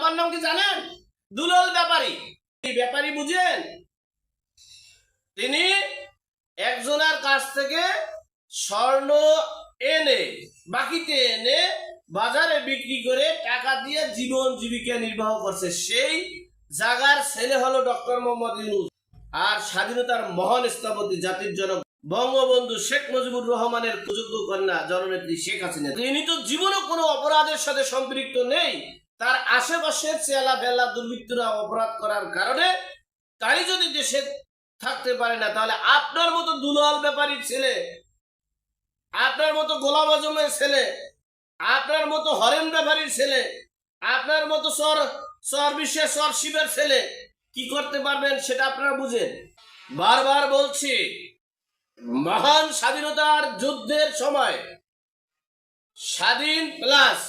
বাবার নাম কি জানেন? দুলাল ব্যাপারী। ব্যাপারী বুঝেন? তিনি একজনের কাছ থেকে স্বর্ণ এনে, বাকিতে এনে বাজারে বিক্রি করে টাকা দিয়ে জীবন জীবিকা নির্বাহ করছে। সেই জাগার ছেলে হলো ডক্টর মোহাম্মদ ইউনুস। আর স্বাধীনতার মহান স্থপতি, জাতির জনক, বঙ্গবন্ধু শেখ মুজিবুর রহমানের সুযোগ্য কন্যা, জননেত্রী শেখ হাসিনা। তিনি তো জীবনে কোনো অপরাধের সাথে সম্পৃক্ত নেই। তার আশেপাশের চেলা বেলা দুর্বৃত্তরা অপরাধ করার কারণে তাই যদি দেশে থাকতে পারে না, তাহলে আপনার মতো দুলাল ব্যাপারীর ছেলে, আপনার মতো গোলাম আজমের ছেলে, আপনার মতো হরেন ব্যাপারীর ছেলে, আপনার মতো সর সর বিশ্বের সর শিবের ছেলে, কি করতে পারবেন সেটা আপনারা বুঝেন। বারবার বলছি, মহান স্বাধীনতার যুদ্ধের সময় স্বাধীন প্লাস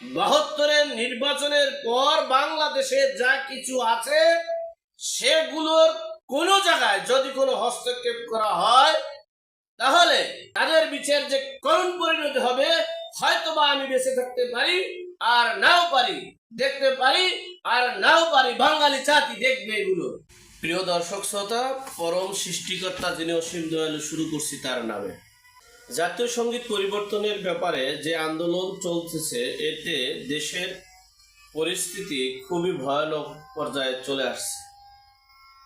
বাহাত্তরের নির্বাচনের পর বাংলাদেশে যা কিছু আছে, সেগুলোর কোনো জায়গায় যদি কোনো হস্তক্ষেপ করা হয়, তাহলে তাদের বিচার যে করুণ পরিণতি হবে হয়তো বা আমি বেঁচে থাকতে পারি আর নাও পারি, দেখতে পারি আর নাও পারি, বাঙালি জাতি দেখবে এগুলো। প্রিয় দর্শক, শ্রোতা, পরম সৃষ্টিকর্তা যিনি অসীম দয়ালু, শুরু করছি তার নামে। জাতীয় সংগীত পরিবর্তনের ব্যাপারে যে আন্দোলন চলতেছে, এতে দেশের পরিস্থিতি খুবই ভয়ানক পর্যায়ে চলে আসছে।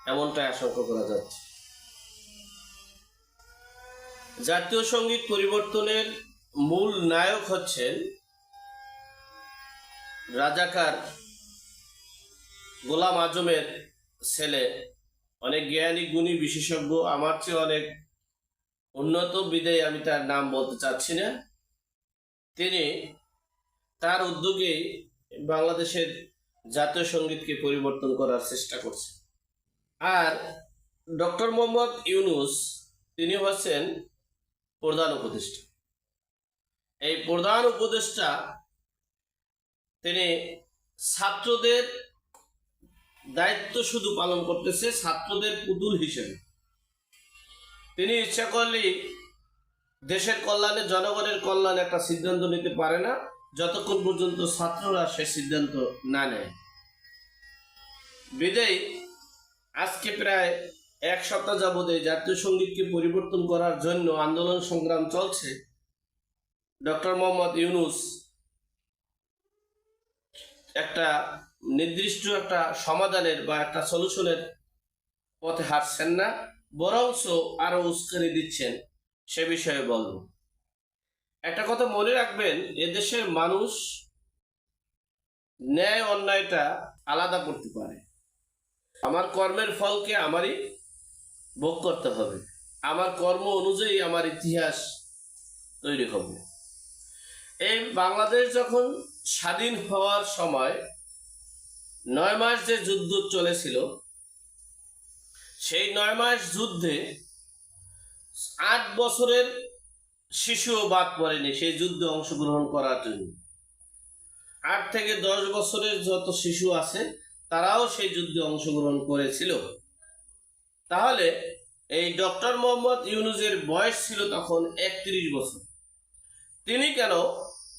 এমনটাই আশঙ্কা করা যাচ্ছে। জাতীয় সংগীত পরিবর্তনের মূল নায়ক হচ্ছেন রাজাকার গোলাম আজমের ছেলে। অনেক জ্ঞানী, গুণী বিশেষজ্ঞ, আমার চেয়ে অনেক উন্নত বিদায় আমি তার নাম বলতে চাচ্ছি না। তিনি তার উদ্যোগে বাংলাদেশের জাতীয় সঙ্গীতকে পরিবর্তন করার চেষ্টা করছে আর ডক্টর মোহাম্মদ ইউনুস, তিনি হচ্ছেন প্রধান উপদেষ্টা। এই প্রধান উপদেষ্টা তিনি ছাত্রদের দায়িত্ব শুধু পালন করতেছে ছাত্রদের পুতুল হিসেবে। তিনি ইচ্ছা করলেই দেশের কল্যাণে, জনগণের কল্যাণে একটা সিদ্ধান্ত নিতে পারে না। যতক্ষণ পর্যন্ত ছাত্ররা সে সিদ্ধান্ত না নেয়। বিদেয়, আজকে প্রায় এক সপ্তাহ যাবৎ এই জাতীয় সঙ্গীতকে পরিবর্তন করার জন্য আন্দোলন সংগ্রাম চলছে। ডক্টর মোহাম্মদ ইউনুস একটা নির্দিষ্ট একটা সমাধানের বা একটা সলিউশনের পথে হাঁটছেন না। বরংস আরও উস্কানি দিচ্ছেন, সে বিষয়ে বলব। একটা কথা মনে রাখবেন, এদেশের মানুষ ন্যায় অন্যায়টা আলাদা করতে পারে। আমার কর্মের ফলকে আমারই ভোগ করতে হবে। আমার কর্ম অনুযায়ী আমার ইতিহাস তৈরি হবে। এই বাংলাদেশ যখন স্বাধীন হওয়ার সময়, নয় মাস যে যুদ্ধ চলেছিল সেই নয় মাস যুদ্ধে আট বছরের শিশুও বাদ পড়েনি, সেই যুদ্ধে অংশগ্রহণ করার জন্য। আট থেকে দশ বছরের যত শিশু আছে, তারাও সেই যুদ্ধে অংশগ্রহণ করেছিল। তাহলে এই ডক্টর মোহাম্মদ ইউনুজের বয়স ছিল তখন একত্রিশ বছর। তিনি কেন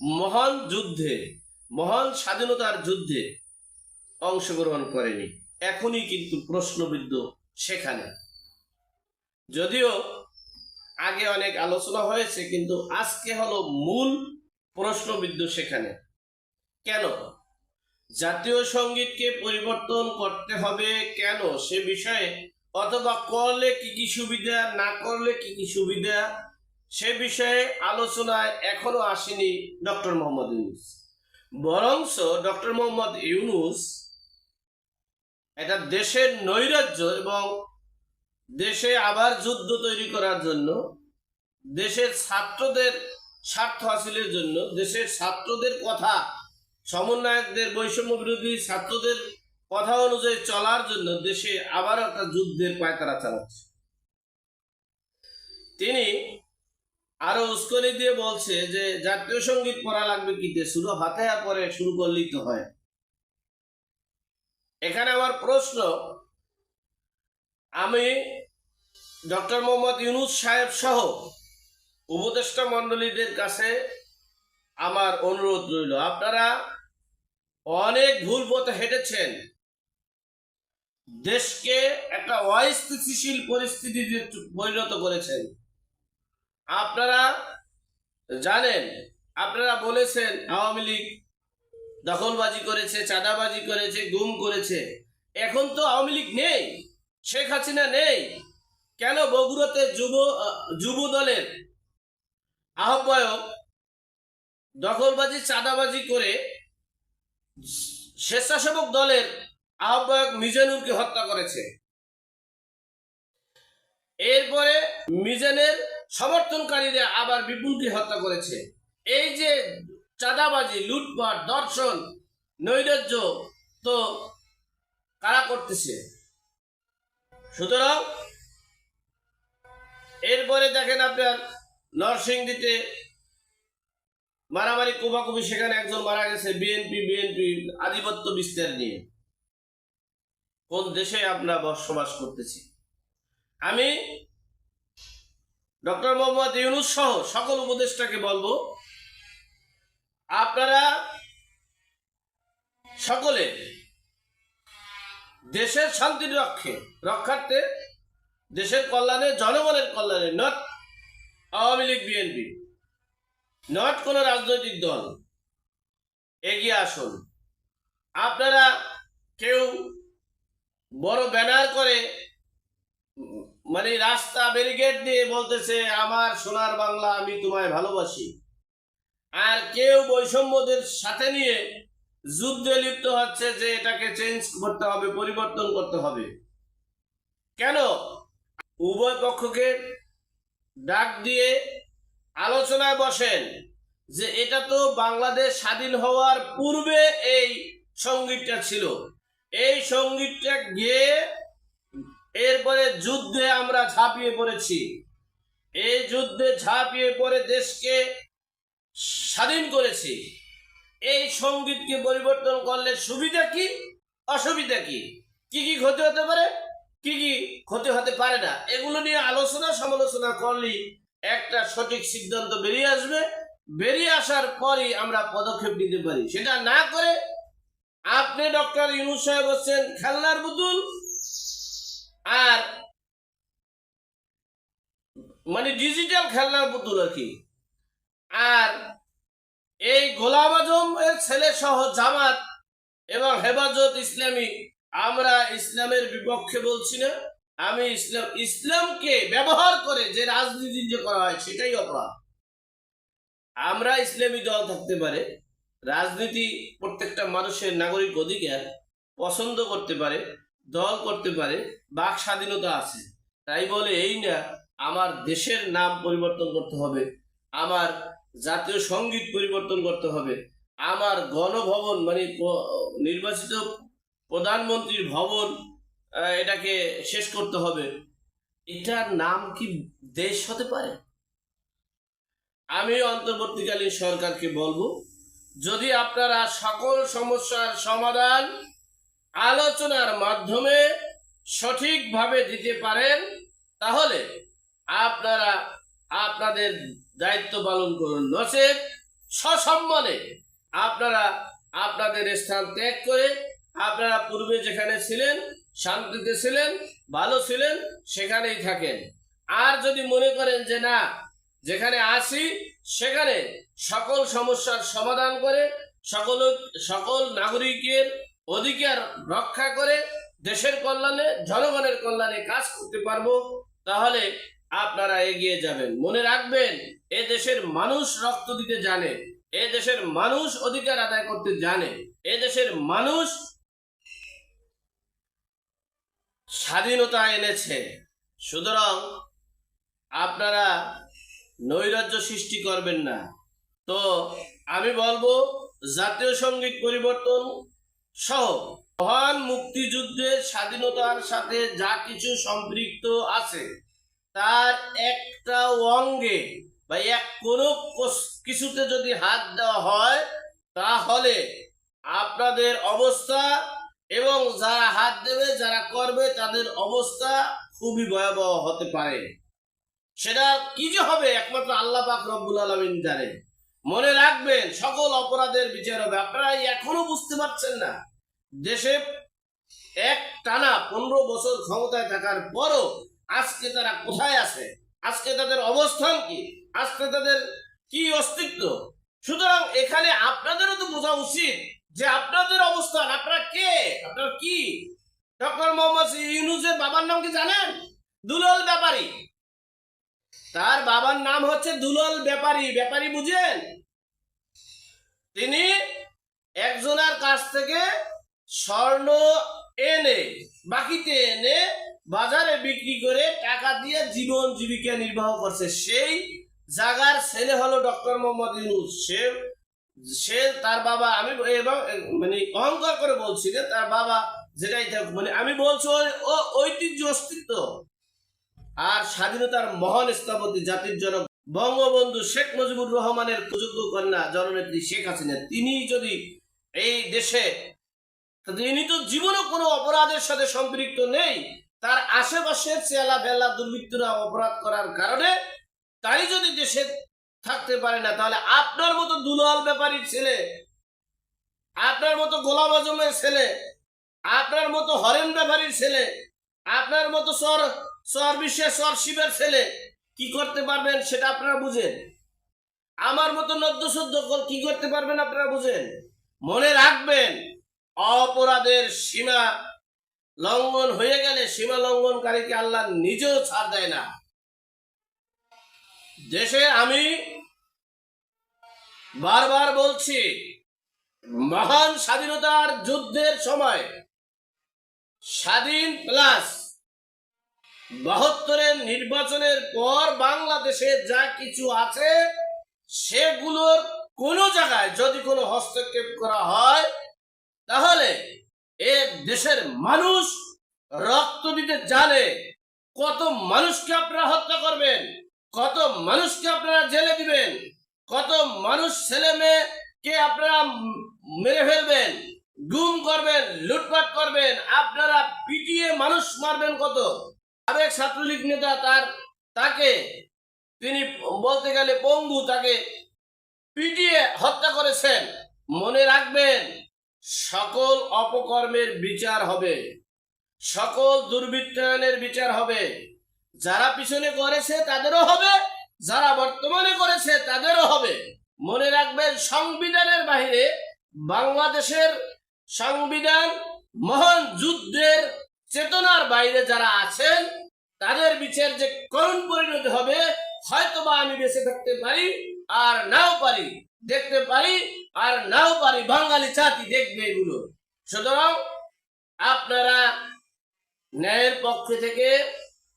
মহান যুদ্ধে, মহান স্বাধীনতার যুদ্ধে অংশগ্রহণ করেনি? এখনই কিন্তু প্রশ্নবিদ্ধ সেখানে। যদিও আগে অনেক আলোচনা হয়েছে, কিন্তু আজকে হলো মূল প্রশ্নবিদ্ধ সেখানে। কেন? জাতীয় সঙ্গীতকে পরিবর্তন করতে হবে কেন সে বিষয়ে, অথবা করলে কি কি সুবিধা, না করলে কি কি সুবিধা, সে বিষয়ে আলোচনায় এখনও আসেনি ডক্টর মোহাম্মদ ইউনুস। বরংস ডক্টর মোহাম্মদ ইউনুস এটা দেশের নৈরাজ্য এবং দেশে আবার যুদ্ধ তৈরি করার জন্য, দেশের ছাত্রদের স্বার্থ হাসিলের জন্য, দেশের ছাত্রদের কথা, সমন্বয়কদের বৈষম্য বিরোধী ছাত্রদের কথা অনুযায়ী চলার জন্য দেশে আবার একটা যুদ্ধের পায়তারা চালাচ্ছে। তিনি আরও উস্কনি দিয়ে বলছে যে, জাতীয় সংগীত পড়া লাগবে কি দিয়ে শুরু হাতে পরে শুরু করলেই তো হয়। এখানে আমার প্রশ্ন, আমি ডক্টর মোহাম্মদ ইউনুস সাহেব সহ উপদেষ্টা মণ্ডলীদের কাছে আমার অনুরোধ রইল। আপনারা অনেক ভুল পথে হেঁটেছেন। দেশকে একটা অস্থিতিশীল পরিস্থিতিতে পরিণত করেছেন। আপনারা জানেন, আপনারা বলেছেন আওয়ামী লীগ দখলবাজি করেছে, চাঁদাবাজি করেছে, গুম করেছে। এখন তো আওয়ামী লীগ নেই, শেখ হাসিনা নেই। কেন বগুড়াতে যুব যুব দলের আহ্বায়ক দখলবাজি, চাঁদাবাজি করে স্বেচ্ছাসেবক দলের আহ্বায়ক মিজানুরকে হত্যা করেছে? এরপরে মিজানের সমর্থনকারীরা আবার বিপুলকে হত্যা করেছে। এই যে চাঁদাবাজি, লুটপাট দর্শন নৈরাজ্য তো কারা করতেছে? সুতরাং এরপরে দেখেন আপনার নরসিংদীতে মারামারি কোবাকুবি সেখানে একজন মারা গেছে বিএনপি বিএনপি আধিপত্য বিস্তার নিয়ে। কোন দেশে আমরা বসবাস করতেছি? আমি ডক্টর মোহাম্মদ ইউনুস সহ সকল উপদেষ্টাকে বলব আপনারা সকলে দেশের শান্তির রক্ষে, রক্ষার্থে দেশের কল্যাণে, জনগণের কল্যাণে not Awami League BNP not কোন রাজনৈতিক দল, এগিয়ে আসুন। আপনারা কেউ বড় ব্যানার করে মানে রাস্তা ব্যারিকেড দিয়ে বলতেছে, আমার সোনার বাংলা আমি তোমায় ভালোবাসি। আর কেউ বৈষম্যদের সাথে নিয়ে যুদ্ধে লিপ্ত হচ্ছে যে এটাকে চেঞ্জ করতে হবে, পরিবর্তন করতে হবে। কেন? উভয় পক্ষকে ডাক দিয়ে আলোচনায় বসেন যে এটা তো বাংলাদেশ স্বাধীন হওয়ার পূর্বে এই সঙ্গীতটা ছিল। এই সঙ্গীতটা গিয়ে এরপরে যুদ্ধে আমরা ঝাঁপিয়ে পড়েছি। এই যুদ্ধে ঝাঁপিয়ে পড়ে দেশকে স্বাধীন করেছি। এই সঙ্গীতকে পরিবর্তন করলে সুবিধা কি, অসুবিধা কি? কি কি ক্ষতি হতে পারে, কি কি ক্ষতি হতে পারে না? এগুলো নিয়ে আলোচনা সমালোচনা করলেই একটা সঠিক সিদ্ধান্ত বেরিয়ে আসবে। বেরিয়ে আসার পরই আমরা পদক্ষেপ নিতে পারি। সেটা না করে আপনি ডক্টর ইউনুস সাহেব হচ্ছেন খেলনার পুতুল আর মানে ডিজিটাল খেলনার পুতুল আর কি। আর এই গোলাম আজম এর ছেলে সহ জামাত এবং হেফাজত ইসলামী, আমরা ইসলামের বিপক্ষে বলছি না, আমি ইসলাম, ইসলামকে ব্যবহার করে যে রাজনীতি যে করা হয় সেটাই অপরাধ। আমরা ইসলামী দল থাকতে পারে, রাজনীতি প্রত্যেকটা মানুষের নাগরিক অধিকার পছন্দ করতে পারে, দল করতে পারে, বাক স্বাধীনতা আছে। তাই বলে এই না, আমার দেশের নাম পরিবর্তন করতে হবে, আমার জাতীয় সংগীত পরিবর্তন করতে হবে। আমার গণভবন মানে নির্বাচিত প্রধানমন্ত্রীর ভবন এটাকে শেষ করতে হবে। এটার নাম কি দেশ হতে পারে? আমি অন্তর্বর্তীকালীন সরকারকে বলব, যদি আপনারা সকল সমস্যার সমাধান আলোচনার মাধ্যমে সঠিকভাবে দিতে পারেন, তাহলে আপনারা আপনাদের দায়িত্ব পালন করুন। নচেত সসম্মানে আপনারা আপনাদের স্থান ত্যাগ করে আপনারা পূর্বে যেখানে ছিলেন, শান্তিতে ছিলেন, ভালো ছিলেন, সেখানেই থাকেন। আর যদি মনে করেন যে না, যেখানে আসি সেখানে সকল সমস্যার সমাধান করে সকল সকল নাগরিকের অধিকার রক্ষা করে দেশের কল্যাণে, জনগণের কল্যাণে কাজ করতে পারব, তাহলে আপনারা এগিয়ে যাবেন। মনে রাখবেন, এ দেশের মানুষ রক্ত দিতে জানে, এ দেশের মানুষ অধিকার আদায় করতে জানে, এ দেশের মানুষ স্বাধীনতা এনেছে। সুতরাং আপনারা নৈরাজ্য সৃষ্টি করবেন না। তো আমি বলব, জাতীয় সংগীত পরিবর্তন সহ মহান মুক্তিযুদ্ধের স্বাধীনতার সাথে যা কিছু সম্পৃক্ত আছে তার একটা অঙ্গে বা এক কোনো কিছুতে যদি হাত দেওয়া হয়, তাহলে আপনাদের অবস্থা এবং যারা হাত দেবে, যারা করবে, তাদের অবস্থা খুবই ভয়াবহ হতে পারে। সেটা কি যে হবে, একমাত্র আল্লাহ পাক রব্বুল আলমিন জানে। মনে রাখবেন, সকল অপরাধের বিচার হবে আপনারা এখনও বুঝতে পারছেন না, দেশে এক টানা পনেরো বছর ক্ষমতায় থাকার পরও আজকে তারা কোথায় আছে? আজকে তাদের অবস্থান কি? আজকে তাদের কি অস্তিত্ব? সুতরাং এখানে আপনাদেরও তো বোঝা উচিত যে আপনাদের অবস্থান, আপনারা কে? আপনার কি? ডক্টর মোহাম্মদ ইউনুসের বাবার নাম কি জানেন? দুলাল ব্যাপারী। তার বাবার নাম হচ্ছে দুলাল ব্যাপারী। ব্যাপারী বুঝেন? তিনি একজনের কাছ থেকে স্বর্ণ এনে, বাকিতে এনে বাজারে বিক্রি করে টাকা দিয়ে জীবন জীবিকা নির্বাহ করছে। সেই জাগার ছেলে হলো ডক্টর মোহাম্মদ ইউনুস। সে সে তার বাবা, আমি এবং মানে অহংকার করে বলছি যে তার বাবা যেটাই থাক মানে আমি বলছি ও ঐতিহ্য অস্তিত্ব। আর স্বাধীনতার মহান স্থপতি, জাতির জনক বঙ্গবন্ধু শেখ মুজিবুর রহমানের প্রযোগ্য কন্যা, জননেত্রী শেখ হাসিনা, তিনি যদি এই দেশে, তিনি তো জীবনে কোনো অপরাধের সাথে সম্পৃক্ত নেই। তার আশেপাশের চেলা বেলা দুর্বৃত্তরা অপরাধ করার কারণে তাই যদি দেশে থাকতে পারে না, তাহলে আপনার মতো দুলাল ব্যাপারীর ছেলে, আপনার মতো গোলাম আজমের ছেলে, আপনার মতো হরেন ব্যাপারীর ছেলে, আপনার মতো সর সর বিশ্বের সর শিবের ছেলে, কি করতে পারবেন সেটা আপনারা বুঝেন? আমার মতো নদ্য সদ্য কি করতে পারবেন আপনারা বুঝেন? মনে রাখবেন, অপরাধের সীমা লঙ্ঘন হয়ে গেলে সীমা লঙ্ঘনকারীকে আল্লাহ নিজেও ছাড় দেয় না। দেশে আমি বারবার বলছি, মহান স্বাধীনতার যুদ্ধের সময় স্বাধীন প্লাস বাহাত্তরের নির্বাচনের পর বাংলাদেশে যা কিছু আছে, সেগুলোর কোনো জায়গায় যদি কোনো হস্তক্ষেপ করা হয়, তাহলে এ দেশের মানুষ রক্ত দিতে জানে কত মানুষকে আপনারা হত্যা করবেন, কত মানুষকে আপনারা জেলে দিবেন, কত মানুষ ছেলে মেয়েকে আপনারা মেরে ফেলবেন, গুম করবেন, লুটপাট করবেন, আপনারা পিটিয়ে মানুষ মারবেন কত? সাবেক ছাত্রলীগ নেতা তার তাকে তিনি বলতে গেলে পঙ্গু তাকে পিটিয়ে হত্যা করেছেন মনে রাখবেন সকল অপকর্মের বিচার হবে। সকল দুর্বৃত্তায়নের বিচার হবে। যারা পিছনে করেছে তাদেরও হবে, যারা বর্তমানে করেছে তাদেরও হবে। মনে রাখবেন, সংবিধানের বাইরে বাংলাদেশের সংবিধান মহান যুদ্ধের চেতনার বাইরে যারা আছেন, তাদের বিচার যে করুণ পরিণতি হবে, হয়তোবা আমি বেঁচে থাকতে পারি আর নাও পারি, দেখতে পারি আর নাও পারি, বাঙালি জাতি দেখবে এগুলো। সুতরাং আপনারা ন্যায়ের পক্ষ থেকে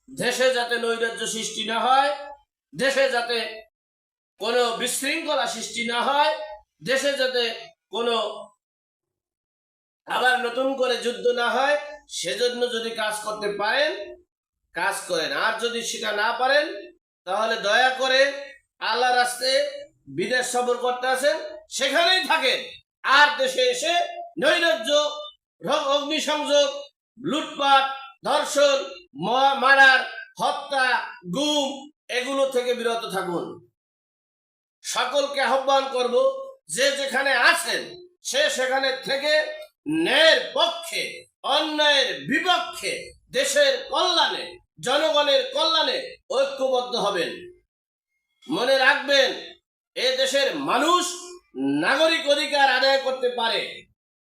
দেশে যাতে নৈরাজ্য সৃষ্টি না হয়, দেশে যাতে কোনো বিশৃঙ্খলা সৃষ্টি না হয়, দেশে যাতে কোনো আবার নতুন করে যুদ্ধ না হয়, সেজন্য যদি কাজ করতে পারেন, কাজ করেন। আর যদি সেটা না পারেন, তাহলে দয়া করে আল্লাহ রাস্তায় বিদেশ সফর করতে আসেন, সেখানেই থাকেন। আর দেশে এসে নৈরাজ্য অগ্নিসংযোগ, লুটপাট, ধর্ষণ মারার, হত্যা, গুম, এগুলো থেকে বিরত থাকুন। সকলকে আহ্বান করব যে যেখানে আছেন, সে সেখানে থেকে ন্যায়ের পক্ষে, অন্যায়ের বিপক্ষে, দেশের কল্যাণে, জনগণের কল্যাণে ঐক্যবদ্ধ হবেন। মনে রাখবেন, এ দেশের মানুষ নাগরিক অধিকার আদায় করতে পারে।